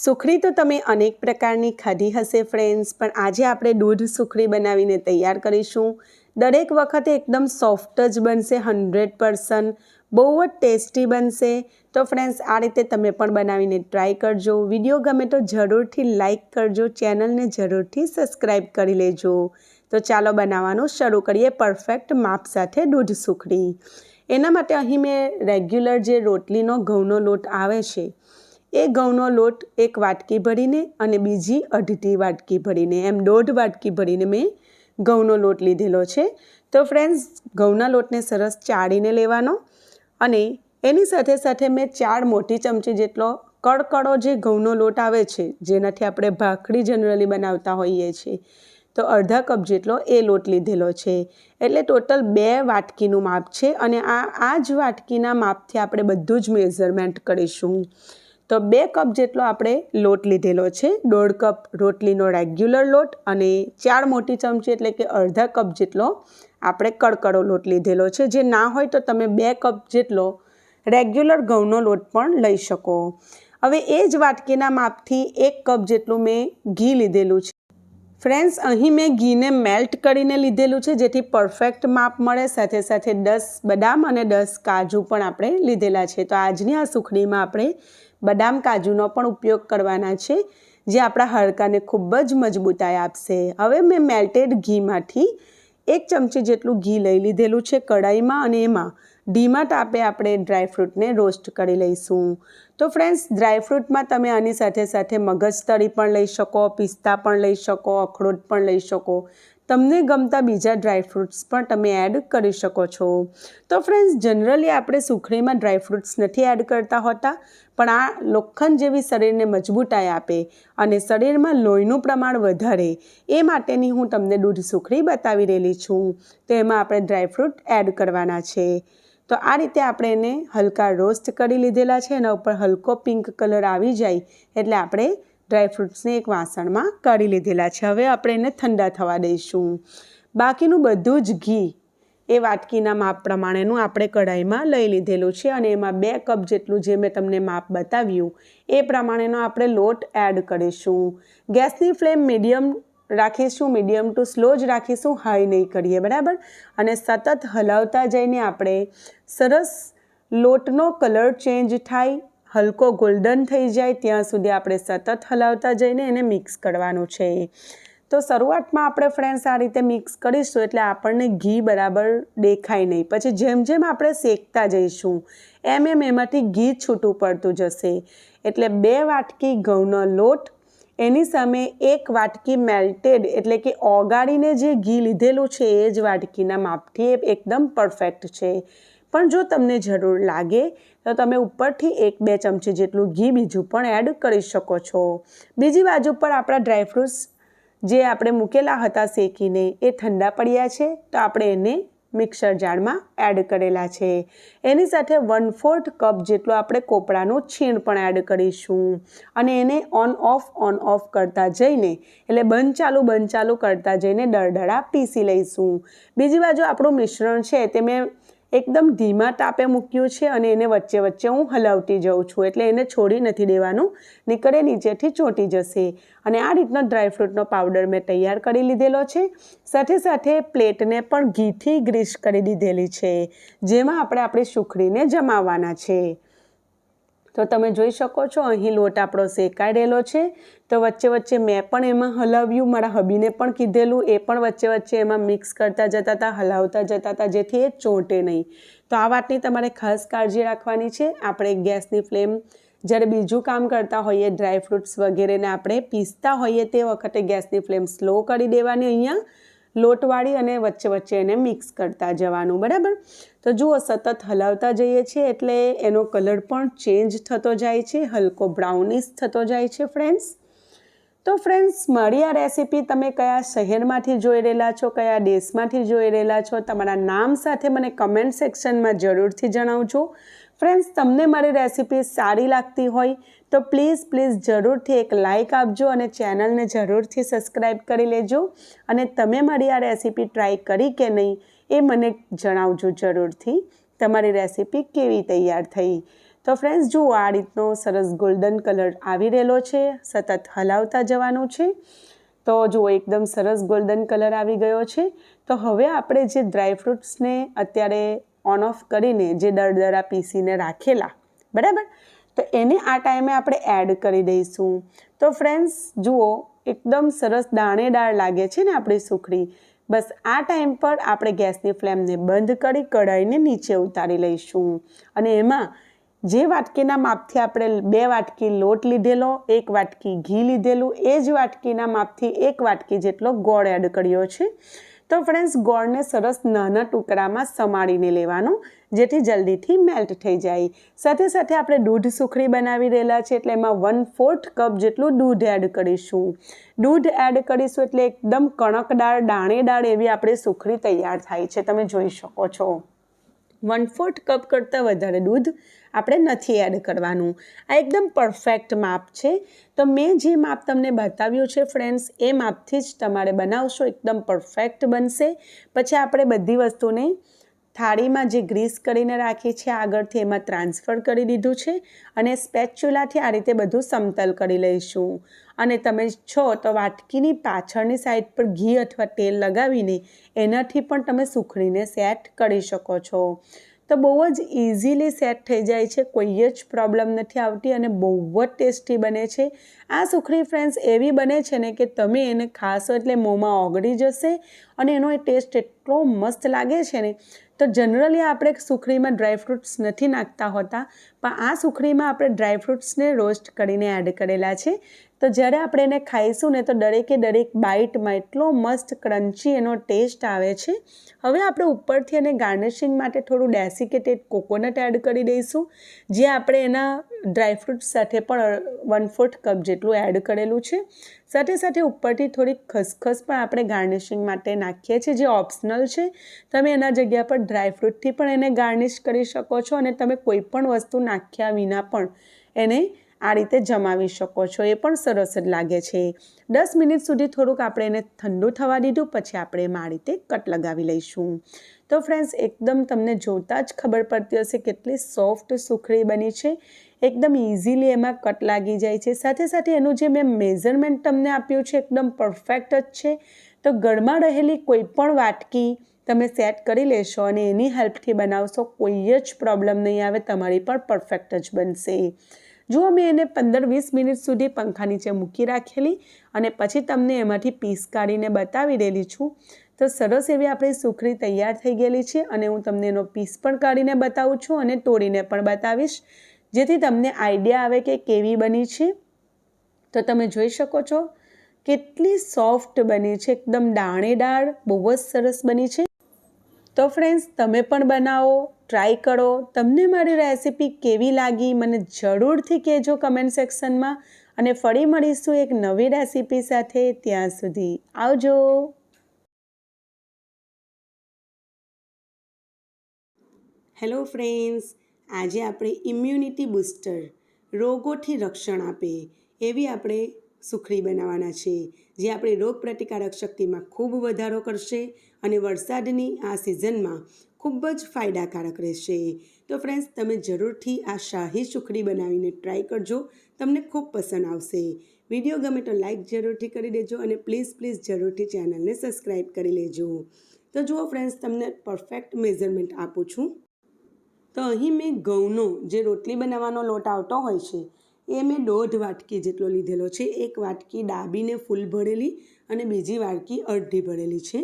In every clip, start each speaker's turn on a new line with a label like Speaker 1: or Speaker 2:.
Speaker 1: સુખડી તો તમે અનેક પ્રકારની ખાધી હશે ફ્રેન્ડ્સ પણ આજે આપણે દૂધ સુખડી બનાવીને તૈયાર કરીશું. દરેક વખતે એકદમ સોફ્ટ જ બનશે હન્ડ્રેડ પર્સન્ટ બહુ જ ટેસ્ટી બનશે. તો ફ્રેન્ડ્સ આ રીતે તમે પણ બનાવીને ટ્રાય કરજો. વીડિયો ગમે તો જરૂરથી લાઇક કરજો. ચેનલને જરૂરથી સબસ્ક્રાઈબ કરી લેજો. તો ચાલો બનાવવાનું શરૂ કરીએ પરફેક્ટ માપ સાથે દૂધ સુખડી. એના માટે અહીં મેં રેગ્યુલર જે રોટલીનો ઘઉંનો લોટ આવે છે એ ઘઉંનો લોટ એક વાટકી ભરીને અને બીજી અડધી વાટકી ભરીને, એમ દોઢ વાટકી ભરીને મેં ઘઉંનો લોટ લીધેલો છે. તો ફ્રેન્ડ્સ ઘઉંના લોટને સરસ ચાળીને લેવાનો અને એની સાથે સાથે મેં ચાર મોટી ચમચી જેટલો કડકડો જે ઘઉંનો લોટ આવે છે, જેનાથી આપણે ભાખરી જનરલી બનાવતા હોઈએ છીએ, તો અડધા કપ જેટલો એ લોટ લીધેલો છે. એટલે ટોટલ બે વાટકીનું માપ છે અને આ આ જ વાટકીના માપથી આપણે બધું જ મેઝરમેન્ટ કરીશું. તો બે કપ જેટલો આપણે લોટ લીધેલો છે. દોઢ કપ રોટલીનો રેગ્યુલર લોટ અને ચાર મોટી ચમચી એટલે કે અડધા કપ જેટલો આપણે કડકડો લોટ લીધેલો છે. જે ના હોય તો તમે બે કપ જેટલો રેગ્યુલર ઘઉંનો લોટ પણ લઈ શકો. હવે એ જ વાટકીના માપથી એક કપ જેટલું મેં ઘી લીધેલું છે. ફ્રેન્ડ્સ, અહીં મેં ઘીને મેલ્ટ કરીને લીધેલું છે, જેથી પરફેક્ટ માપ મળે. સાથે સાથે દસ બદામ અને દસ કાજુ પણ આપણે લીધેલા છે. તો આજની આ સુખડીમાં આપણે બદામ કાજુનો પણ ઉપયોગ કરવાના છે, જે આપણા હાડકાને ખૂબ જ મજબૂતાઈ આપશે. હવે મેં મેલ્ટેડ ઘીમાંથી એક ચમચી જેટલું ઘી લઈ લીધેલું છે કઢાઈમાં અને એમાં. ધીમા તાપે આપણે ડ્રાયફ્રૂટને રોસ્ટ કરી લઈશું. તો ફ્રેન્ડ્સ ડ્રાયફ્રૂટમાં તમે આની સાથે સાથે મગજતળી પણ લઈ શકો, પિસ્તા પણ લઈ શકો, અખરોટ પણ લઈ શકો. તમને ગમતા બીજા ડ્રાયફ્રૂટ્સ પણ તમે એડ કરી શકો છો. તો ફ્રેન્ડ્સ જનરલી આપણે સુખડીમાં ડ્રાયફ્રૂટ્સ નથી એડ કરતા હોતા, પણ આ લોખંડ જેવી શરીરને મજબૂતાઈ આપે અને શરીરમાં લોહીનું પ્રમાણ વધારે. એ માટેની હું તમને દૂધ સુખડી બતાવી રહેલી છું. તો એમાં આપણે ડ્રાયફ્રૂટ એડ કરવાના છે. તો આ રીતે આપણે એને હલકા રોસ્ટ કરી લીધેલા છે, એના ઉપર હલકો પિંક કલર આવી જાય, એટલે આપણે ડ્રાયફ્રૂટ્સને એક વાસણમાં કાઢી લીધેલા છે. હવે આપણે એને ઠંડા થવા દઈશું. બાકીનું બધું જ ઘી એ વાટકીના માપ પ્રમાણેનું આપણે કઢાઈમાં લઈ લીધેલું છે અને એમાં બે કપ જેટલું જે મેં તમને માપ બતાવ્યું એ પ્રમાણેનો આપણે લોટ એડ કરીશું. ગેસની ફ્લેમ મીડિયમ રાખીશું, મીડિયમ ટુ સ્લો જ રાખીશું, હાઈ નહીં કરીએ, બરાબર? અને સતત હલાવતા જઈને આપણે સરસ લોટનો કલર ચેન્જ થાય હલકો ગોલ્ડન થઈ જાય ત્યાં સુધી આપણે સતત હલાવતા જઈને એને મિક્સ કરવાનું છે. તો શરૂઆતમાં આપણે ફ્રેન્ડ્સ આ રીતે મિક્સ કરીશું એટલે આપણને ઘી બરાબર દેખાય નહીં. પછી જેમ જેમ આપણે શેકતા જઈશું, એમ એમ એમાંથી ઘી છૂટું પડતું જશે. એટલે બે વાટકી ઘઉંનો લોટ, એની સામે એક વાટકી મેલ્ટેડ એટલે કે ઓગાળીને જે ઘી લીધેલું છે એ જ વાટકીના માપથી એકદમ પરફેક્ટ છે. પણ જો તમને જરૂર લાગે તો તમે ઉપરથી એક બે ચમચી જેટલું ઘી બીજું પણ એડ કરી શકો છો. બીજી બાજુ પર આપણા ડ્રાયફ્રૂટ્સ જે આપણે મૂકેલા હતા શેકીને એ ઠંડા પડ્યા છે, તો આપણે એને મિક્સર જારમાં એડ કરેલા છે. એની સાથે વન ફોર્થ કપ જેટલું આપણે કોપરાનું છીણ પણ એડ કરીશું. અને એને ઓન ઓફ ઓન ઓફ કરતા જઈને, એટલે બંધ ચાલુ બંધ ચાલુ કરતા જઈને દરદડા પીસી લઈશું. બીજી બાજુ આપણું મિશ્રણ છે, તે મેં એકદમ ધીમા તાપે મૂક્યું છે અને એને વચ્ચે વચ્ચે હું હલાવતી જાઉં છું. એટલે એને છોડી નથી દેવાનું. નીકળે નીચેથી ચોંટી જશે. અને આ રીતનો ડ્રાયફ્રૂટનો પાવડર મેં તૈયાર કરી લીધેલો છે. સાથે સાથે પ્લેટને પણ ઘીથી ગ્રીસ કરી દીધેલી છે. જેમાં આપણે આપણી સુખડીને જમાવવાના છે. તો તમે જોઈ શકો છો, અહીં લોટ આપણો શેકાડેલો છે. તો વચ્ચે વચ્ચે મેં પણ એમાં હલાવ્યું, મારા હબીને પણ કીધેલું, એ પણ વચ્ચે વચ્ચે એમાં મિક્સ કરતા જતા હતા, હલાવતા જતા હતા, જેથી એ ચોંટે નહીં. તો આ વાતની તમારે ખાસ કાળજી રાખવાની છે. આપણે ગેસની ફ્લેમ જ્યારે બીજું કામ કરતા હોઈએ ડ્રાયફ્રૂટ્સ વગેરેને આપણે પીસતા હોઈએ તે વખતે ગેસની ફ્લેમ સ્લો કરી દેવાની અહીંયા. લોટવાળી અને વચ્ચે વચ્ચે એને મિક્સ કરતા જવાનું, બરાબર? તો જુઓ, સતત હલાવતા જઈએ છીએ એટલે એનો કલર પણ ચેન્જ થતો જાય છે, હલકો બ્રાઉનિશ થતો જાય છે ફ્રેન્ડ્સ તો ફ્રેન્ડ્સ મારી આ રેસીપી તમે કયા શહેરમાંથી જોઈ રહેલા છો, કયા દેશમાંથી જોઈ રહેલા છો, તમારા નામ સાથે મને કમેન્ટ સેક્શનમાં જરૂરથી જણાવજો. ફ્રેન્ડ્સ તમને મારી રેસીપી સારી લાગતી હોય તો પ્લીઝ પ્લીઝ જરૂરથી એક લાઇક આપજો અને ચેનલને જરૂરથી સબસ્ક્રાઈબ કરી લેજો. અને તમે મારી આ રેસીપી ટ્રાય કરી કે નહીં એ મને જણાવજો જરૂરથી. તમારી રેસીપી કેવી તૈયાર થઈ? તો ફ્રેન્ડ્સ જુઓ આ રીતનો સરસ ગોલ્ડન કલર આવી રહેલો છે, સતત હલાવતા જવાનું છે, તો જુઓ એકદમ સરસ ગોલ્ડન કલર આવી ગયો છે, તો હવે આપણે જે ડ્રાયફ્રૂટ્સને અત્યારે ઓન ઓફ કરીને જે દરદરા પીસીને રાખેલા, બરાબર? તો એને આ ટાઈમે આપણે એડ કરી દઈશું. તો ફ્રેન્ડ્સ જુઓ, એકદમ સરસ દાણેદાર લાગે છે ને આપણી સુખડી. બસ આ ટાઈમ પર આપણે ગેસની ફ્લેમને બંધ કરી કઢાઈને નીચે ઉતારી લઈશું. અને એમાં જે વાટકીના માપથી આપણે બે વાટકી લોટ લીધેલો, એક વાટકી ઘી લીધેલું, એ જ વાટકીના માપથી એક વાટકી જેટલો ગોળ એડ કર્યો છે. તો ફ્રેન્ડ્સ ગોળને સરસ નાના ટુકડામાં સમાડીને લેવાનું, જેથી જલ્દીથી મેલ્ટ થઈ જાય. સાથે સાથે આપણે દૂધ સુખડી બનાવી રહેલા છે એટલે એમાં વન ફોર્થ કપ જેટલું દૂધ એડ કરીશું. દૂધ એડ કરીશું એટલે એકદમ કણકદાર દાણેદાર એવી આપણી સુખડી તૈયાર થાય છે. તમે જોઈ શકો છો. વન ફોર્થ કપ કરતાં વધારે દૂધ આપણે નથી એડ કરવાનું. આ એકદમ પરફેક્ટ માપ છે. તો મેં જે માપ તમને બતાવ્યું છે ફ્રેન્ડ્સ એ માપથી જ તમારે બનાવશો. એકદમ પરફેક્ટ બનશે. પછી આપણે બધી વસ્તુને થાળીમાં જે ગ્રીસ કરીને રાખી છે આગળથી એમાં ટ્રાન્સફર કરી દીધું છે અને સ્પેચ્યુલાથી આ રીતે બધું સમતલ કરી લઈશું. અને તમે છો તો વાટકીની પાછળની સાઈડ પર ઘી અથવા તેલ લગાવીને એનાથી પણ તમે સુખડીને સેટ કરી શકો છો. તો બહુ જ ઇઝીલી સેટ થઈ જાય છે કોઈ જ પ્રોબ્લેમ નથી આવતી અને બહુ જ ટેસ્ટી બને છે. આ સુખડી ફ્રેન્ડ્સ એવી બને છે ને કે તમે એને ખાશો એટલે મોંમાં ઓગળી જશે અને એનો એ ટેસ્ટ એટલો મસ્ત લાગે છે ને તો જનરલી આપણે સુખડીમાં ડ્રાયફ્રૂટ્સ નથી નાખતા હોતા. પણ આ સુખડીમાં આપણે ડ્રાયફ્રૂટ્સને રોસ્ટ કરીને એડ કરેલા છે. તો જ્યારે આપણે એને ખાઈશું ને તો દરેકે દરેક બાઇટમાં એટલો મસ્ત ક્રન્ચી એનો ટેસ્ટ આવે છે. હવે આપણે ઉપરથી એને ગાર્નિશિંગ માટે થોડું ડેસિકેટેડ કોકોનટ એડ કરી દઈશું. જે આપણે એના ડ્રાયફ્રૂટ્સ સાથે પણ વન ફોર્થ કપ જેટલું એડ કરેલું છે. સાથે સાથે ઉપરથી થોડીક ખસખસ પણ આપણે ગાર્નિશિંગ માટે નાખીએ છીએ, જે ઓપ્શનલ છે. તમે એના જગ્યા પર ડ્રાયફ્રૂટથી પણ એને ગાર્નિશ કરી શકો છો અને તમે કોઈ પણ વસ્તુ નાખ્યા વિના પણ એને આ રીતે જમાવી શકો છો. એ પણ સરસ જ લાગે છે. દસ મિનિટ સુધી થોડુંક આપણે એને ઠંડુ થવા દીધું, પછી આપણે એમાં આ રીતે કટ લગાવી લઈશું. તો ફ્રેન્ડ્સ, એકદમ તમને જોતાં જ ખબર પડતી હશે કેટલી સોફ્ટ સુખડી બની છે. એકદમ ઇઝીલી એમાં કટ લાગી જાય છે. સાથે સાથે એનું જે મેં મેઝરમેન્ટ તમને આપ્યું છે, એકદમ પરફેક્ટ જ છે. તો ઘરમાં રહેલી કોઈ પણ વાટકી તમે સેટ કરી લેશો અને એની હેલ્પથી બનાવશો કોઈ જ પ્રોબ્લેમ નહીં આવે, તમારી પણ પરફેક્ટ જ બનશે. જુઓ મેં એને પંદર વીસ મિનિટ સુધી પંખા નીચે મૂકી રાખેલી અને પછી તમને એમાંથી પીસ કાઢીને બતાવી દેલી છું, તો સરસ એવી આપણી સુખડી તૈયાર થઈ ગયેલી છે અને હું તમને એનો પીસ પણ કાઢીને બતાવું છું અને તોડીને પણ બતાવીશ. જેથી તમને આઈડિયા આવે કે કેવી બની છે. તો તમે જોઈ શકો છો, કેટલી સોફ્ટ બની છે, એકદમ દાણેદાર, બહુ જ સરસ બની છે. તો ફ્રેન્ડ્સ તમે પણ બનાવો ટ્રાય કરો. તમને મારી રેસિપી કેવી લાગી, મને જરૂરથી કહેજો કમેન્ટ સેક્શનમાં અને ફરી મળીશું એક નવી રેસિપી સાથે. ત્યાં સુધી આવજો. હેલો ફ્રેન્ડ્સ આજે આપણે ઇમ્યુનિટી બૂસ્ટર રોગોથી રક્ષણ આપે, એવી આપણે સુખડી બનાવવાના છે, જે આપણી રોગ પ્રતિકારક શક્તિમાં ખૂબ વધારો કરશે. અને વરસાદની આ સિઝનમાં ખૂબ જ ફાયદાકારક રહેશે. તો ફ્રેન્ડ્સ તમે જરૂરથી આ શાહી સુખડી બનાવીને ટ્રાય કરજો. તમને ખૂબ પસંદ આવશે. વીડિયો ગમે તો લાઈક જરૂરથી કરી દેજો અને પ્લીઝ પ્લીઝ જરૂરથી ચેનલને સબસ્ક્રાઈબ કરી લેજો. તો જુઓ ફ્રેન્ડ્સ તમને પરફેક્ટ મેઝરમેન્ટ આપું છું. તો અહીં મેં ઘઉંનો જે રોટલી બનાવવાનો લોટ આવતો હોય છે, એ મેં દોઢ વાટકી જેટલો લીધેલો છે. એક વાટકી ડાબીને ફૂલ ભરેલી અને બીજી વાટકી અડધી ભરેલી છે.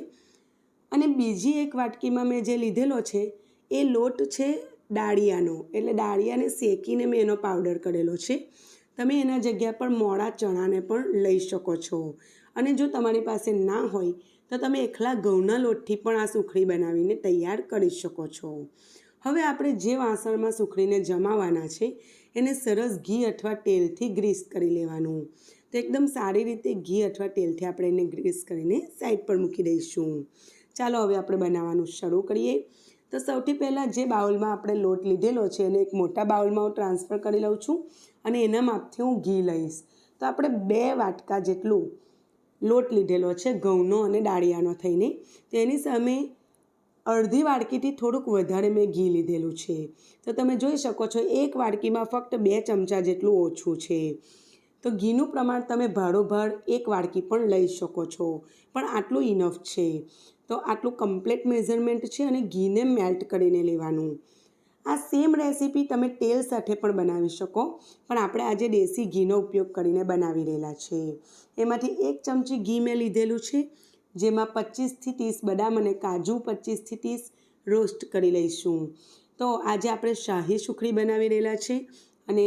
Speaker 1: અને બીજી એક વાટકીમાં મેં જે લીધેલો છે, એ લોટ છે ડાળિયાનો. એટલે ડાળિયાને શેકીને મેં એનો પાવડર કરેલો છે. તમે એના જગ્યા પર મોડા ચણાને પણ લઈ શકો છો. અને જો તમારી પાસે ના હોય, તો તમે એકલા ઘઉંના લોટથી પણ આ સુખડી બનાવીને તૈયાર કરી શકો છો. હવે આપણે જે વાસણમાં સુખડીને જમાવાના છે, એને સરસ ઘી અથવા તેલથી ગ્રીસ કરી લેવાનું. તો એકદમ સારી રીતે ઘી અથવા તેલથી આપણે એને ગ્રીસ કરીને સાઈડ પર મૂકી દઈશું. ચાલો હવે આપણે બનાવવાનું શરૂ કરીએ. તો સૌથી પહેલાં જે બાઉલમાં આપણે લોટ લીધેલો છે એને એક મોટા બાઉલમાં હું ટ્રાન્સફર કરી લઉં છું અને એના માપથી હું ઘી લઈશ. તો આપણે બે વાટકા જેટલું લોટ લીધેલો છે, ઘઉંનો અને ડાળિયાનો થઈને, તેની સામે અડધી વાડકીથી થોડુંક વધારે મેં ઘી લીધેલું છે. તો તમે જોઈ શકો છો, એક વાડકીમાં ફક્ત બે ચમચા જેટલું ઓછું છે. તો ઘીનું પ્રમાણ તમે ભાડોભાડ એક વાડકી પણ લઈ શકો છો. પણ આટલું ઇનફ છે. તો આટલું કમ્પ્લીટ મેઝરમેન્ટ છે અને ઘીને મેલ્ટ કરીને લેવાનું. આ સેમ રેસીપી તમે તેલ સાથે પણ બનાવી શકો. પણ આપણે આજે દેશી ઘીનો ઉપયોગ કરીને બનાવી રહેલા છે. એમાંથી એક ચમચી ઘી મેં લીધેલું છે, જેમાં પચીસથી ત્રીસ બદામ અને કાજુ પચીસથી ત્રીસ રોસ્ટ કરી લઈશું. તો આજે આપણે શાહી સુખડી બનાવી રહેલા છે અને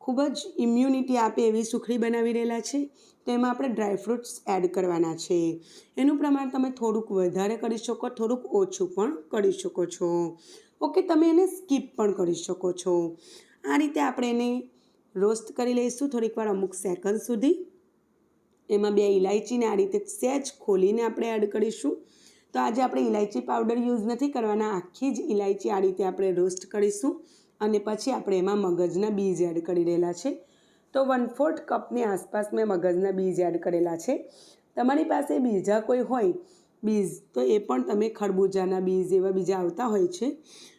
Speaker 1: ખૂબ જ ઇમ્યુનિટી આપે એવી સુખડી બનાવી રહેલા છે. તો એમાં આપણે ડ્રાયફ્રૂટ્સ એડ કરવાના છે. એનું પ્રમાણ તમે થોડુંક વધારે કરી શકો, થોડુંક ઓછું પણ કરી શકો છો. ઓકે તમે એને સ્કીપ પણ કરી શકો છો. આ રીતે આપણે એને રોસ્ટ કરી લઈશું થોડીક વાર અમુક સેકન્ડ સુધી. એમાં બે ઇલાયચીને આ રીતે સહેજ ખોલીને આપણે એડ કરીશું. તો આજે આપણે ઇલાયચી પાવડર યુઝ નથી કરવાના, આખી જ ઇલાયચી આ રીતે આપણે રોસ્ટ કરીશું. અને પછી આપણે એમાં મગજના બીજ એડ કરી રહેલા છે. તો વન ફોર્થ કપની આસપાસ મેં મગજના બીજ એડ કરેલા છે. તમારી પાસે બીજા કોઈ હોય, બીજ, તો એ પણ તમે ખરબૂજાના બીજ એવા બીજા આવતા હોય છે,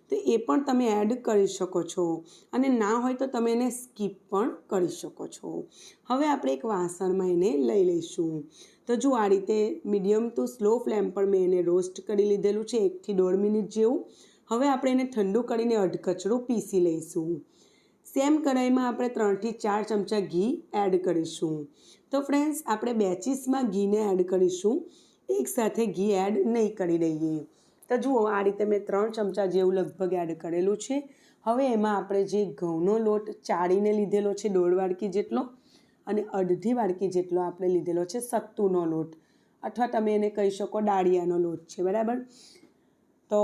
Speaker 1: તો એ પણ તમે એડ કરી શકો છો. અને ના હોય તો તમે એને સ્કીપ પણ કરી શકો છો. હવે આપણે એક વાસણમાં એને લઈ લઈશું. તો જો આ રીતે મીડિયમ ટુ સ્લો ફ્લેમ પર મેં એને રોસ્ટ કરી લીધેલું છે એકથી દોઢ મિનિટ જેવું. હવે આપણે એને ઠંડુ કરીને અધકચરું પીસી લઈશું. સેમ કઢાઈમાં આપણે ત્રણથી ચાર ચમચા ઘી એડ કરીશું. તો ફ્રેન્ડ્સ, આપણે બેચીસમાં ઘીને એડ કરીશું. એકસાથે ઘી એડ નહીં કરી દઈએ. તો જુઓ, આ રીતે મેં ત્રણ ચમચા જેવું લગભગ એડ કરેલું છે. હવે એમાં આપણે જે ઘઉંનો લોટ ચાળીને લીધેલો છે, દોઢ વાડકી જેટલો અને અડધી વાડકી જેટલો આપણે લીધેલો છે સત્તુનો લોટ. અથવા તમે એને કહી શકો ડાળિયાનો લોટ છે, બરાબર? તો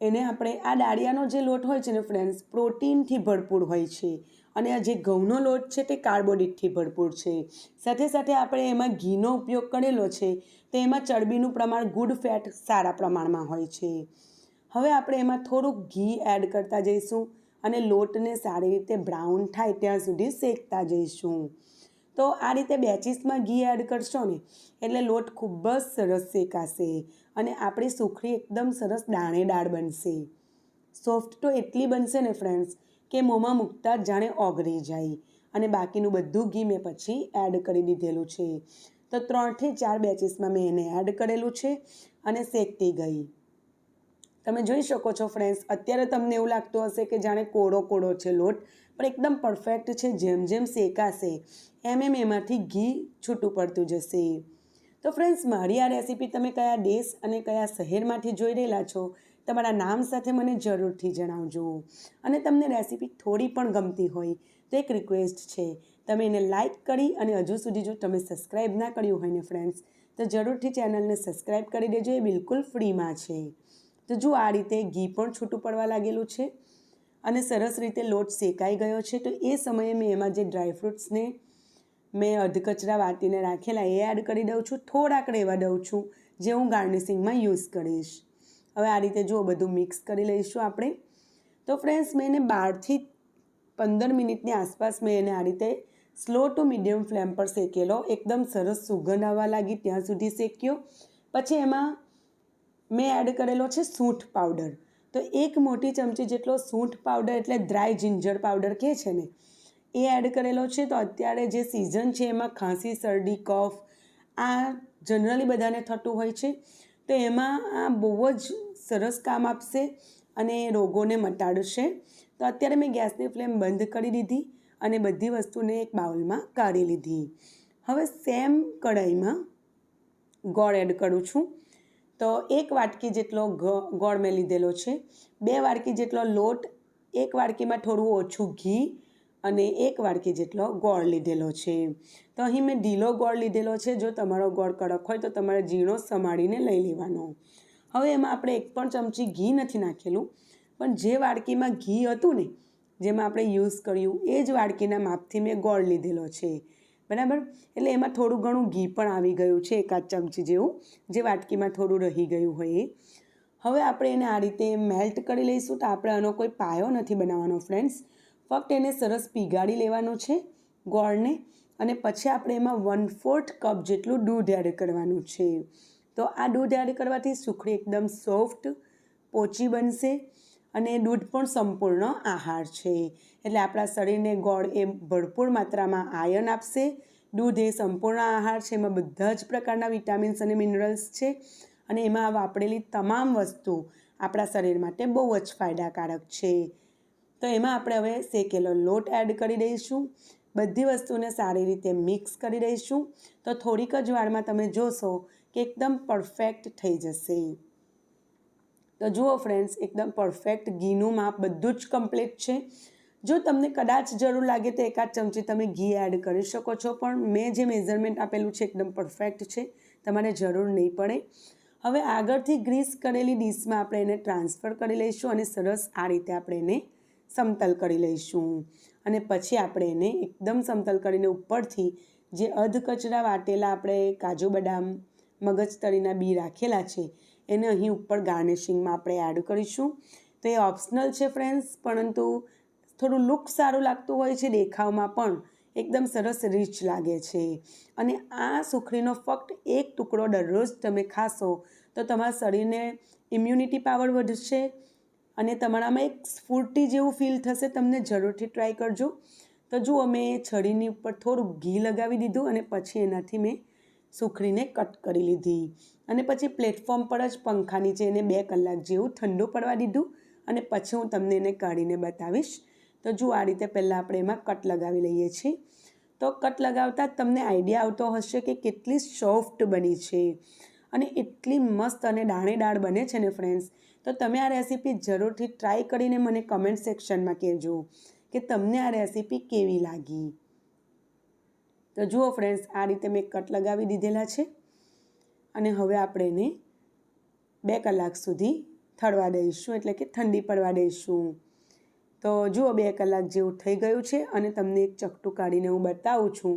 Speaker 1: એને આપણે આ દાળિયાનો જે લોટ હોય છે ને ફ્રેન્ડ્સ પ્રોટીનથી ભરપૂર હોય છે. અને આ જે ઘઉંનો લોટ છે તે કાર્બોડિટથી ભરપૂર છે. સાથે સાથે આપણે એમાં ઘીનો ઉપયોગ કરેલો છે, તો એમાં ચરબીનું પ્રમાણ ગુડ ફેટ સારા પ્રમાણમાં હોય છે. હવે આપણે એમાં થોડુંક ઘી એડ કરતા જઈશું અને લોટને સારી રીતે બ્રાઉન થાય ત્યાં સુધી શેકતા જઈશું. તો આ રીતે બેચીસમાં ઘી એડ કરશો ને, એટલે લોટ ખૂબ જ સરસ શેકાશે અને આપણી સુખડી એકદમ સરસ દાણેદાર બનશે. સોફ્ટ તો એટલી બનશે ને ફ્રેન્ડ્સ, કે મોંમાં મૂકતા જ જાણે ઓગળી જાય. અને બાકીનું બધું ઘી મેં પછી એડ કરી દીધેલું છે. તો ત્રણથી ચાર બેચીસમાં મેં એને એડ કરેલું છે અને શેકતી ગઈ. તમે જોઈ શકો છો ફ્રેન્ડ્સ, અત્યારે તમને એવું લાગતું હશે કે જાણે કોળો કોળો છે લોટ પણ એકદમ પરફેક્ટ છે, જેમ જેમ શેકાશે, એમ એમ એમાંથી ઘી છૂટું પડતું જશે. તો ફ્રેન્ડ્સ મારી આ રેસીપી તમે કયા દેશ અને કયા શહેરમાંથી જોઈ રહેલા છો, તમારા નામ સાથે મને જરૂરથી જણાવજો. અને તમને રેસીપી થોડી પણ ગમતી હોય, તો એક રિક્વેસ્ટ છે, તમે એને લાઇક કરી અને હજુ સુધી જો તમે સબસ્ક્રાઈબ ના કર્યું હોય ને ફ્રેન્ડ્સ તો જરૂરથી ચેનલને સબસ્ક્રાઈબ કરી દેજો, એ બિલકુલ ફ્રીમાં છે. તો જો આ રીતે ઘી પણ છૂટું પડવા લાગેલું છે. અને સરસ રીતે લોટ શેકાઈ ગયો છે. તો એ સમયે મેં એમાં જે ડ્રાયફ્રૂટ્સને મેં અધકચરા વાટીને રાખેલા એ એડ કરી દઉં છું. થોડાક રેવા દઉં છું, જે હું ગાર્નિશિંગમાં યુઝ કરીશ. હવે આ રીતે જુઓ બધું મિક્સ કરી લઈશું આપણે. તો ફ્રેન્ડ્સ મેં એને બારથી પંદર મિનિટની આસપાસ મેં એને આ રીતે સ્લો ટુ મીડિયમ ફ્લેમ પર શેકેલો. એકદમ સરસ સુગંધ આવવા લાગી, ત્યાં સુધી શેક્યો. પછી એમાં મેં એડ કરેલો છે સૂંઠ પાવડર તો એક મોટી ચમચી જેટલો સૂંઠ પાવડર એટલે ડ્રાય જિંજર પાવડર કહે છે ને, એ એડ કરેલો છે. તો અત્યારે જે સિઝન છે એમાં ખાંસી, શરદી કફ આ જનરલી બધાને થતું હોય છે. તો એમાં આ બહુ જ સરસ કામ આપશે અને રોગોને મટાડશે. તો અત્યારે મેં ગેસની ફ્લેમ બંધ કરી દીધી અને બધી વસ્તુને એક બાઉલમાં કાઢી લીધી. હવે સેમ કઢાઈમાં ગોળ એડ કરું છું. તો એક વાટકી જેટલો ગોળ મેં લીધેલો છે. બે વાટકી જેટલો લોટ, એક વાડકીમાં થોડું ઓછું ઘી અને એક વાટકી જેટલો ગોળ લીધેલો છે. તો અહીં મેં ઢીલો ગોળ લીધેલો છે. જો તમારો ગોળ કડક હોય તો તમારે ઝીણો સમાડીને લઈ લેવાનો. હવે એમાં આપણે એક પણ ચમચી ઘી નથી નાખેલું. પણ જે વાડકીમાં ઘી હતું ને, જેમાં આપણે યુઝ કર્યું, એ જ વાડકીના માપથી મેં ગોળ લીધેલો છે. બરાબર? એટલે એમાં થોડું ઘણું ઘી પણ આવી ગયું છે, એકાદ ચમચી જેવું, જે વાટકીમાં થોડું રહી ગયું હોય એ. હવે આપણે એને આ રીતે મેલ્ટ કરી લઈશું, તો આપણે આનો કોઈ પાયો નથી બનાવવાનો ફ્રેન્ડ્સ ફક્ત એને સરસ પીગાળી લેવાનો છે, ગોળને, અને પછી આપણે એમાં વન ફોર્થ કપ જેટલું દૂધ એડ કરવાનું છે. તો આ દૂધ એડ કરવાથી સુખડી એકદમ સોફ્ટ પોચી બનશે, અને દૂધ પણ સંપૂર્ણ આહાર છે. એટલે આપણા શરીરને ગોળ એ ભરપૂર માત્રામાં આયર્ન આપશે. દૂધ એ સંપૂર્ણ આહાર છે, એમાં બધા જ પ્રકારના વિટામિન્સ અને મિનરલ્સ છે. અને એમાં વાપરેલી તમામ વસ્તુ આપણા શરીર માટે બહુ જ ફાયદાકારક છે. તો એમાં આપણે હવે શેકેલો લોટ એડ કરી દઈશું. બધી વસ્તુને સારી રીતે મિક્સ કરી દઈશું. તો થોડીક જ વારમાં તમે જોશો કે એકદમ પરફેક્ટ થઈ જશે. તો જુઓ ફ્રેન્ડ્સ, એકદમ પરફેક્ટ ઘીનું માપ બધું જ કમ્પ્લીટ છે. જો તમને કદાચ જરૂર લાગે તો એકાદ ચમચી તમે ઘી એડ કરી શકો છો. પણ મેં જે મેઝરમેન્ટ આપેલું છે એકદમ પરફેક્ટ છે. તમારે જરૂર નહીં પડે. હવે આગળથી ગ્રીસ કરેલી ડીશમાં આપણે એને ટ્રાન્સફર કરી લઈશું અને સરસ આ રીતે આપણે એને સમતલ કરી લઈશું. અને પછી આપણે એને એકદમ સમતલ કરીને ઉપરથી જે અધ કચરા વાટેલા આપણે કાજુ બદામ, મગજ તળીના બી રાખેલા છે, એને અહીં ઉપર ગાર્નિશિંગમાં આપણે એડ કરીશું. તો એ ઓપ્શનલ છે ફ્રેન્ડ્સ પરંતુ થોડું લુક સારું લાગતું હોય છે દેખાવમાં પણ એકદમ સરસ રીચ લાગે છે. અને આ સુખડીનો ફક્ત એક ટુકડો દરરોજ તમે ખાશો તો તમારા શરીરને ઇમ્યુનિટી પાવર વધશે અને તમારામાં એક સ્ફૂર્તિ જેવું ફીલ થશે. તમને જરૂરથી ટ્રાય કરજો. તો જુઓ, મેં છડીની ઉપર થોડું ઘી લગાવી દીધું અને પછી એનાથી મેં સુખડીને કટ કરી લીધી. અને પછી પ્લેટફોર્મ પર જ પંખા નીચે એને બે કલાક જેવું ઠંડુ પડવા દીધું અને પછી હું તમને એને કાઢીને બતાવીશ તો જુઓ આ રીતે પહેલાં આપણે એમાં કટ લગાવી લઈએ છીએ. તો કટ લગાવતા તમને આઈડિયા આવતો હશે કે કેટલી સોફ્ટ બની છે અને એટલી મસ્ત અને દાણેદાર બને છે ને ફ્રેન્ડ્સ તો તમે આ રેસીપી જરૂરથી ટ્રાય કરીને મને કમેન્ટ સેક્શનમાં કહેજો કે તમને આ રેસીપી કેવી લાગી. તો જુઓ ફ્રેન્ડ્સ આ રીતે મેં કટ લગાવી દીધેલા છે અને હવે આપણે એને બે કલાક સુધી થળવા દઈશું, એટલે કે ઠંડી પડવા દઈશું. તો જુઓ બે કલાક જેવું થઈ ગયું છે અને તમને એક ચકટું કાઢીને હું બતાવું છું.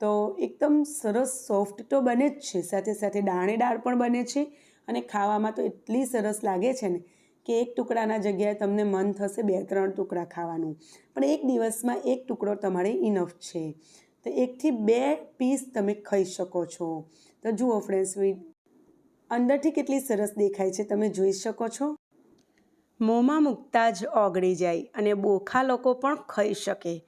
Speaker 1: તો એકદમ સરસ સોફ્ટ તો બને જ છે, સાથે સાથે દાણેદાર પણ બને છે અને ખાવામાં તો એટલી સરસ લાગે છે ને કે એક ટુકડાના જગ્યાએ તમને મન થશે બે ત્રણ ટુકડા ખાવાનું. પણ એક દિવસમાં એક ટુકડો તમારે ઇનફ છે. તો એકથી બે પીસ તમે ખાઈ શકો છો. તો જુઓ ફ્રેન્ડ્સ અંદરથી કેટલી સરસ દેખાય છે, તમે જોઈ શકો છો. મોંમાં મૂકતા જ ઓગળી જાય અને બોખા લોકો પણ ખાઈ શકે.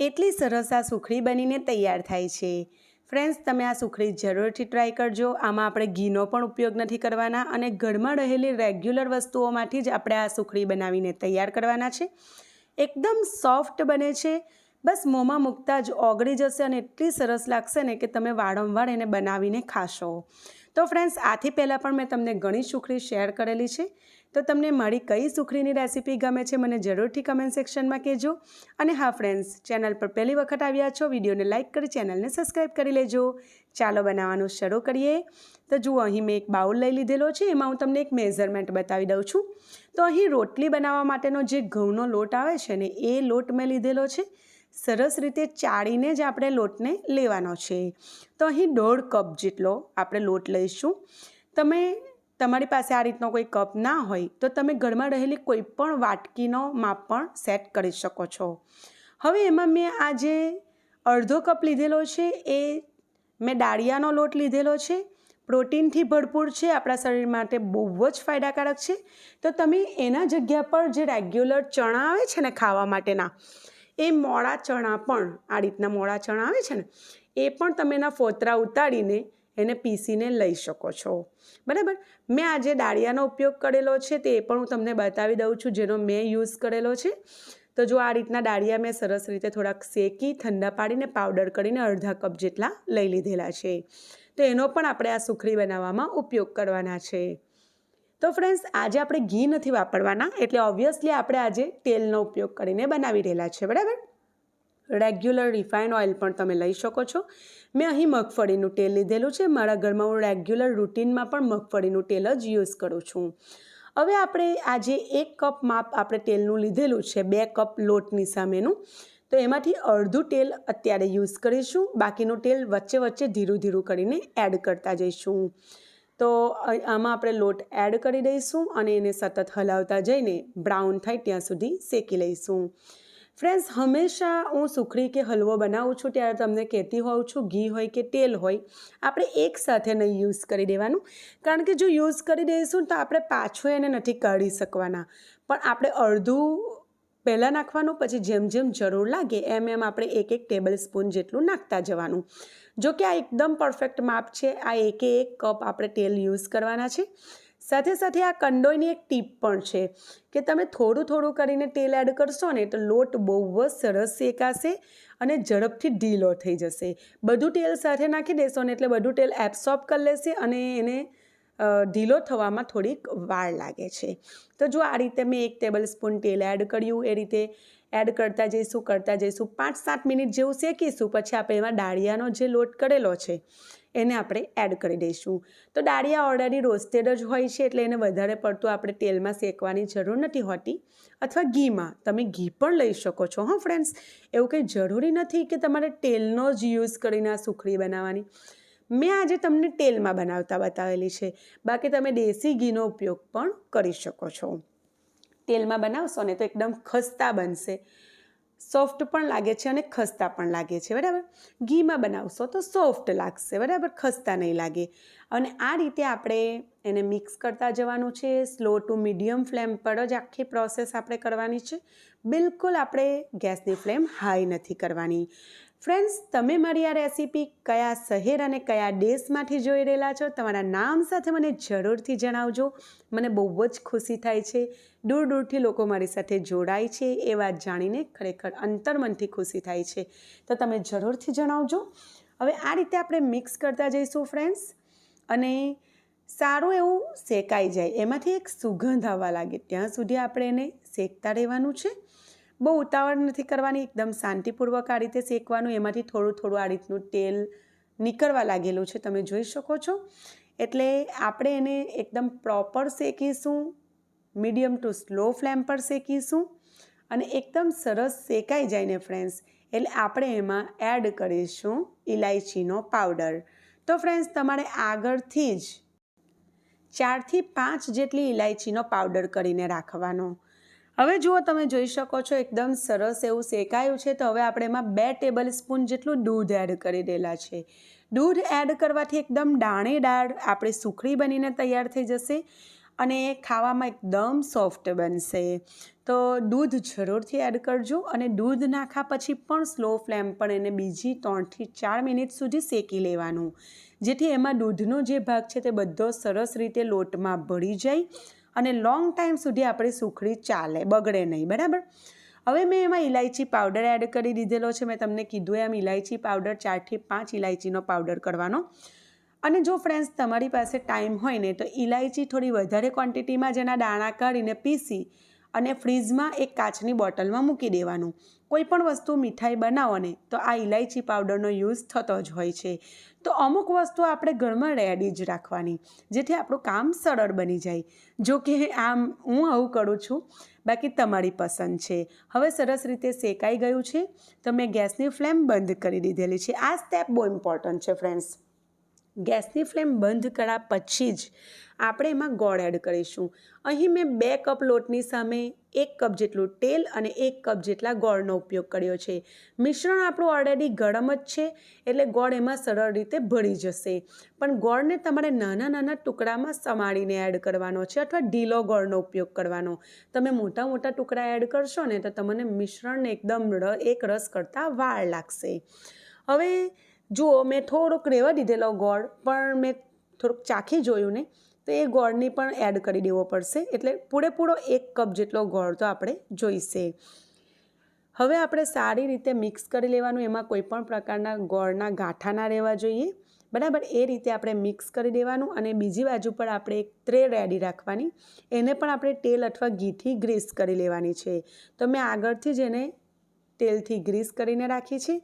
Speaker 1: એટલી સરસ આ સુખડી બનીને તૈયાર થાય છે. ફ્રેન્ડ્સ, તમે આ સુખડી જરૂરથી ટ્રાય કરજો. આમાં આપણે ઘીનો પણ ઉપયોગ નથી કરવાના અને ઘરમાં રહેલી રેગ્યુલર વસ્તુઓમાંથી જ આપણે આ સુખડી બનાવીને તૈયાર કરવાના છે. એકદમ સોફ્ટ બને છે. બસ મોંમાં મૂકતા જ ઓગળી જશે અને એટલી સરસ લાગશે ને કે તમે વારંવાર એને બનાવીને ખાશો. તો ફ્રેન્ડ્સ, આથી પહેલાં પણ મેં તમને ઘણી સુખડી શેર કરેલી છે. તો તમને મારી કઈ સુખડીની રેસીપી ગમે છે મને જરૂરથી કમેન્ટ સેક્શનમાં કહેજો. અને હા ફ્રેન્ડ્સ ચેનલ પર પહેલી વખત આવ્યા છો, વિડીયોને લાઇક કરી ચેનલને સબસ્ક્રાઈબ કરી લેજો. ચાલો બનાવવાનું શરૂ કરીએ. તો જુઓ, અહીં મેં એક બાઉલ લઈ લીધેલો છે, એમાં હું તમને એક મેઝરમેન્ટ બતાવી દઉં છું. તો અહીં રોટલી બનાવવા માટેનો જે ઘઉંનો લોટ આવે છે ને, એ લોટ મેં લીધેલો છે. સરસ રીતે ચાળીને જ આપણે લોટને લેવાનો છે. તો અહીં દોઢ કપ જેટલો આપણે લોટ લઈશું. તમે તમારી પાસે આ રીતનો કોઈ કપ ના હોય, તો તમે ઘરમાં રહેલી કોઈ પણ વાટકીનો માપ પણ સેટ કરી શકો છો. હવે એમાં મેં આ જે અડધો કપ લીધેલો છે, એ મેં ડાળિયાનો લોટ લીધેલો છે. પ્રોટીનથી ભરપૂર છે, આપણા શરીર માટે બહુ જ ફાયદાકારક છે. તો તમે એના જગ્યા પર જે રેગ્યુલર ચણા આવે છે ને ખાવા માટેના, એ મોડા ચણા પણ, આ રીતના મોડા ચણા આવે છે ને, એ પણ તમે એના ફોતરા ઉતારીને એને પીસીને લઈ શકો છો. બરાબર? મેં આજે દાળિયાનો ઉપયોગ કરેલો છે તે પણ હું તમને બતાવી દઉં છું, જેનો મેં યુઝ કરેલો છે. તો જો આ રીતના દાળિયા મેં સરસ રીતે થોડાક શેકી, ઠંડા પાડીને પાવડર કરીને અડધા કપ જેટલા લઈ લીધેલા છે. તો એનો પણ આપણે આ સુખડી બનાવવામાં ઉપયોગ કરવાના છે. તો ફ્રેન્ડ્સ, આજે આપણે ઘી નથી વાપરવાના, એટલે ઓબ્વિયસલી આપણે આજે તેલનો ઉપયોગ કરીને બનાવી રહેલા છે. બરાબર? રેગ્યુલર રિફાઇન ઓઇલ પણ તમે લઈ શકો છો. મેં અહીં મગફળીનું તેલ લીધેલું છે. મારા ઘરમાં હું રેગ્યુલર રૂટીનમાં પણ મગફળીનું તેલ જ યુઝ કરું છું. હવે આપણે આજે એક કપ માપ આપણે તેલનું લીધેલું છે, બે કપ લોટની સામેનું. તો એમાંથી અડધું તેલ અત્યારે યુઝ કરીશું. બાકીનું તેલ વચ્ચે વચ્ચે ધીરું ધીરું કરીને એડ કરતા જઈશું. તો આમાં આપણે લોટ એડ કરી દઈશું અને એને સતત હલાવતા જઈને બ્રાઉન થાય ત્યાં સુધી શેકી લઈશું. ફ્રેન્ડ્સ, હંમેશા હું સુખડી કે હલવો બનાવું છું ત્યારે તમને કહેતી હોઉં છું, ઘી હોય કે તેલ હોય, આપણે એક સાથે નહીં યુઝ કરી દેવાનું. કારણ કે જો યુઝ કરી દઈશું તો આપણે પાછું એને નથી કાઢી શકવાના. પણ આપણે અડધું પહેલાં નાખવાનું, પછી જેમ જેમ જરૂર લાગે, એમ એમ આપણે એક એક ટેબલ સ્પૂન જેટલું નાખતા જવાનું. જો કે આ એકદમ પરફેક્ટ માપ છે, આ એકે એક કપ આપણે તેલ યુઝ કરવાના છે. સાથે સાથે આ કંડોઈની એક ટીપ પણ છે કે તમે થોડું થોડું કરીને તેલ એડ કરશો ને તો લોટ બહુ જ સરસ શેકાશે અને ઝડપથી ઢીલો થઈ જશે. બધું તેલ સાથે નાખી દેશો ને એટલે બધું તેલ એબ્સોર્બ કરી લેશે અને એને ઢીલો થવામાં થોડીક વાર લાગે છે. તો જો આ રીતે મેં એક ટેબલ સ્પૂન તેલ એડ કર્યું, એ રીતે એડ કરતા જઈશું કરતા જઈશું, પાંચ સાત મિનિટ જેવું શેકીશું, પછી આપણે એમાં ડાળિયાનો જે લોટ કરેલો છે એને આપણે એડ કરી દઈશું. તો દાળિયા ઓલરેડી રોસ્ટેડ જ હોય છે એટલે એને વધારે પડતું આપણે તેલમાં શેકવાની જરૂર નથી હોતી. અથવા ઘીમાં. તમે ઘી પણ લઈ શકો છો, હા ફ્રેન્ડ્સ એવું કંઈ જરૂરી નથી કે તમારે તેલનો જ યુઝ કરીને આ સુખડી બનાવવાની. મેં આજે તમને તેલમાં બનાવતા બતાવેલી છે. બાકી તમે દેશી ઘીનો ઉપયોગ પણ કરી શકો છો. તેલમાં બનાવશો ને તો એકદમ ખસ્તા બનશે. સોફ્ટ પણ લાગે છે અને ખસ્તા પણ લાગે છે, બરાબર? ઘીમાં બનાવશો તો સોફ્ટ લાગશે, બરાબર? ખસ્તા નહીં લાગે. અને આ રીતે આપણે એને મિક્સ કરતા જવાનું છે, સ્લો ટુ મીડિયમ ફ્લેમ પર જ આખી પ્રોસેસ આપણે કરવાની છે. બિલકુલ આપણે ગેસની ફ્લેમ હાઈ નથી કરવાની. ફ્રેન્ડ્સ, તમે મારી આ રેસીપી કયા શહેર અને કયા દેશમાંથી જોઈ રહેલા છો તમારા નામ સાથે મને જરૂરથી જણાવજો. મને બહુ જ ખુશી થાય છે. દૂર દૂરથી લોકો મારી સાથે જોડાય છે એ વાત જાણીને ખરેખર અંતરમનથી ખુશી થાય છે. તો તમે જરૂરથી જણાવજો. હવે આ રીતે આપણે મિક્સ કરતા જઈશું ફ્રેન્ડ્સ અને સારું એવું શેકાઈ જાય. એમાંથી એક સુગંધ આવવા લાગે. ત્યાં સુધી આપણે એને શેકતા રહેવાનું છે. બહુ ઉતાવળ નથી કરવાની, એકદમ શાંતિપૂર્વક આ રીતે શેકવાનું, એમાંથી થોડું થોડું આ રીતનું તેલ નીકળવા લાગેલું છે, તમે જોઈ શકો છો. એટલે આપણે એને એકદમ પ્રોપર શેકીશું, મીડિયમ ટુ સ્લો ફ્લેમ પર શેકીશું અને એકદમ સરસ શેકાઈ જાય ને ફ્રેન્ડ્સ, એટલે આપણે એમાં એડ કરીશું ઇલાયચીનો પાવડર. તો ફ્રેન્ડ્સ, તમારે આગળથી જ ચારથી પાંચ જેટલી ઇલાયચીનો પાવડર કરીને રાખવાનો. હવે જુઓ તમે જોઈ શકો છો, એકદમ સરસ એવું શેકાયું છે. તો હવે આપણે એમાં બે ટેબલ સ્પૂન જેટલું દૂધ એડ કરી દેલા છે. દૂધ એડ કરવાથી એકદમ દાણેદાર આપણે સુખડી બનીને તૈયાર થઈ જશે અને ખાવામાં એકદમ સોફ્ટ બનશે. તો દૂધ જરૂરથી એડ કરજો અને દૂધ નાખ્યા પછી પણ સ્લો ફ્લેમ પર એને બીજી ત્રણથી ચાર મિનિટ સુધી શેકી લેવાનું. જેથી એમાં દૂધનો જે ભાગ છે તે બધો સરસ રીતે લોટમાં ભળી જાય અને લોંગ ટાઈમ સુધી આપણી સુખડી ચાલે, બગડે નહીં, બરાબર? હવે મેં એમાં ઇલાયચી પાવડર એડ કરી દીધેલો છે. મેં તમને કીધું એમ ઇલાયચી પાવડર ચારથી પાંચ ઇલાયચીનો પાવડર કરવાનો. અને જો ફ્રેન્ડ્સ તમારી પાસે ટાઈમ હોય ને, તો ઇલાયચી થોડી વધારે ક્વોન્ટિટીમાં જેના દાણા કાઢીને પીસી અને ફ્રીજમાં એક કાચની બોટલમાં મૂકી દેવાનું. કોઈ પણ વસ્તુ મીઠાઈ બનાવો ને તો આ ઇલાયચી પાવડરનો યુઝ થતો જ હોય છે. તો અમુક વસ્તુ આપણે ઘરમાં રેડી જ રાખવાની, જેથી આપણું કામ સરળ બની જાય. જો કે આમ હું આવું કરું છું, બાકી તમારી પસંદ છે. હવે સરસ રીતે શેકાઈ ગયું છે, તો મેં ગેસની ફ્લેમ બંધ કરી દીધેલી છે. આ સ્ટેપ બહુ ઇમ્પોર્ટન્ટ છે ફ્રેન્ડ્સ ગેસની ફ્લેમ બંધ કર્યા પછી જ આપણે એમાં ગોળ એડ કરીશું. અહીં મેં બે કપ લોટની સામે એક કપ જેટલું તેલ અને એક કપ જેટલા ગોળનો ઉપયોગ કર્યો છે. મિશ્રણ આપણું ઓલરેડી ગરમ જ છે, એટલે ગોળ એમાં સરળ રીતે ભળી જશે. પણ ગોળને તમારે નાના નાના ટુકડામાં સમાડીને એડ કરવાનો છે અથવા ઢીલો ગોળનો ઉપયોગ કરવાનો. તમે મોટા મોટા ટુકડા એડ કરશો ને તો તમને મિશ્રણને એકદમ એક રસ કરતાં વાળ લાગશે. હવે જુઓ, મેં થોડોક રહેવા દીધેલો ગોળ, પણ મેં થોડુંક ચાખી જોયું ને તો એ ગોળની પણ એડ કરી દેવો પડશે. એટલે પૂરેપૂરો એક કપ જેટલો ગોળ તો આપણે જોઈશે. હવે આપણે સારી રીતે મિક્સ કરી લેવાનું. એમાં કોઈપણ પ્રકારના ગોળના ગાંઠા ના રહેવા જોઈએ. બરાબર એ રીતે આપણે મિક્સ કરી દેવાનું અને બીજી બાજુ પર આપણે એક ટ્રે રેડી રાખવાની. એને પણ આપણે તેલ અથવા ઘીથી ગ્રીસ કરી લેવાની છે. તો મેં આગળથી જ એને તેલથી ગ્રીસ કરીને રાખી છે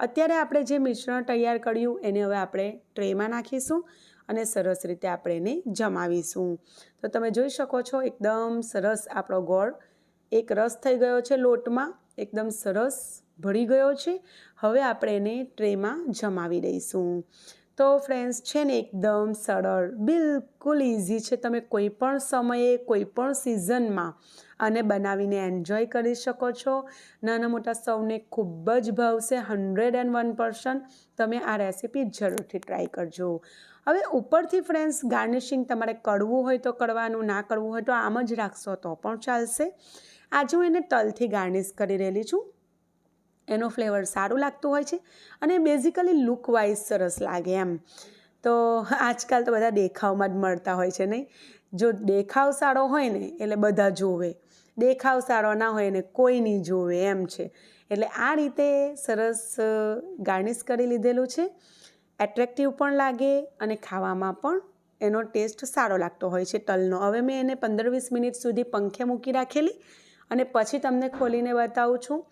Speaker 1: અત્યારે આપણે જે મિશ્રણ તૈયાર કર્યું એને હવે આપણે ટ્રેમાં નાખીશું અને સરસ રીતે આપણે એને જમાવીશું. તો તમે જોઈ શકો છો એકદમ સરસ આપણો ગોળ એક રસ થઈ ગયો છે લોટમાં, એકદમ સરસ ભળી ગયો છે. હવે આપણે એને ટ્રેમાં જમાવી દઈશું. તો ફ્રેન્ડ્સ છે ને એકદમ સરળ, બિલકુલ ઇઝી છે. તમે કોઈ પણ સમયે, કોઈ પણ સિઝનમાં આને બનાવીને એન્જોય કરી શકો છો. નાના મોટા સૌને ખૂબ જ ભાવશે હંડ્રેડ એન્ડ વન પર્સન્ટ તમે આ રેસીપી જરૂરથી ટ્રાય કરજો. હવે ઉપરથી ફ્રેન્ડ્સ ગાર્નિશિંગ તમારે કડવું હોય તો કડવાનું ના કડવું હોય તો આમ જ રાખશો તો પણ ચાલશે. આજે હું એને તલથી ગાર્નિશ કરી રહેલી છું. એનો ફ્લેવર સારું લાગતું હોય છે અને બેઝિકલી લુક વાઇઝ સરસ લાગે એમ. તો આજકાલ તો બધા દેખાવમાં જ મળતા હોય છે નહીં? જો દેખાવ સારો હોય ને, એટલે બધા જોવે. દેખાવ સારો ના હોય ને, કોઈ નહીં જોવે એમ છે. એટલે આ રીતે સરસ ગાર્નિશ કરી લીધેલું છે. એટ્રેક્ટિવ પણ લાગે અને ખાવામાં પણ એનો ટેસ્ટ સારો લાગતો હોય છે તલનો. હવે મેં એને પંદર વીસ મિનિટ સુધી પંખે મૂકી રાખેલી અને પછી તમને ખોલીને બતાવું છું.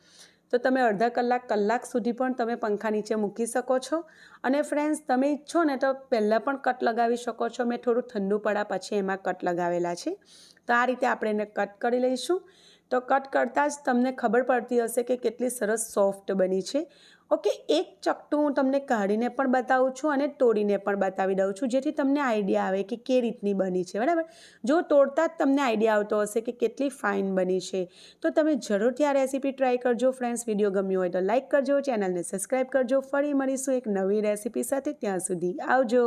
Speaker 1: તો તમે અડધા કલાક કલાક સુધી પણ તમે પંખા નીચે મૂકી શકો છો. અને ફ્રેન્ડ્સ તમે ઈચ્છો ને તો પહેલાં પણ કટ લગાવી શકો છો. મેં થોડું ઠંડુ પડ્યા પછી એમાં કટ લગાવેલા છે. તો આ રીતે આપણે એને કટ કરી લઈશું. તો કટ કરતાં જ તમને ખબર પડતી હશે કે કેટલી સરસ સોફ્ટ બની છે. ઓકે, એક ચકટું હું તમને કાઢીને પણ બતાવું છું અને તોડીને પણ બતાવી દઉં છું, જેથી તમને આઈડિયા આવે કે કે રીતની બની છે, બરાબર? જો તોડતા જ તમને આઈડિયા આવતો હશે કે કેટલી ફાઇન બની છે, તો તમે જરૂરથી આ રેસીપી ટ્રાય કરજો ફ્રેન્ડ્સ, વીડિયો ગમ્યો હોય તો લાઇક કરજો, ચેનલને સબસ્ક્રાઈબ કરજો, ફરી મળીશું એક નવી રેસીપી સાથે, ત્યાં સુધી આવજો.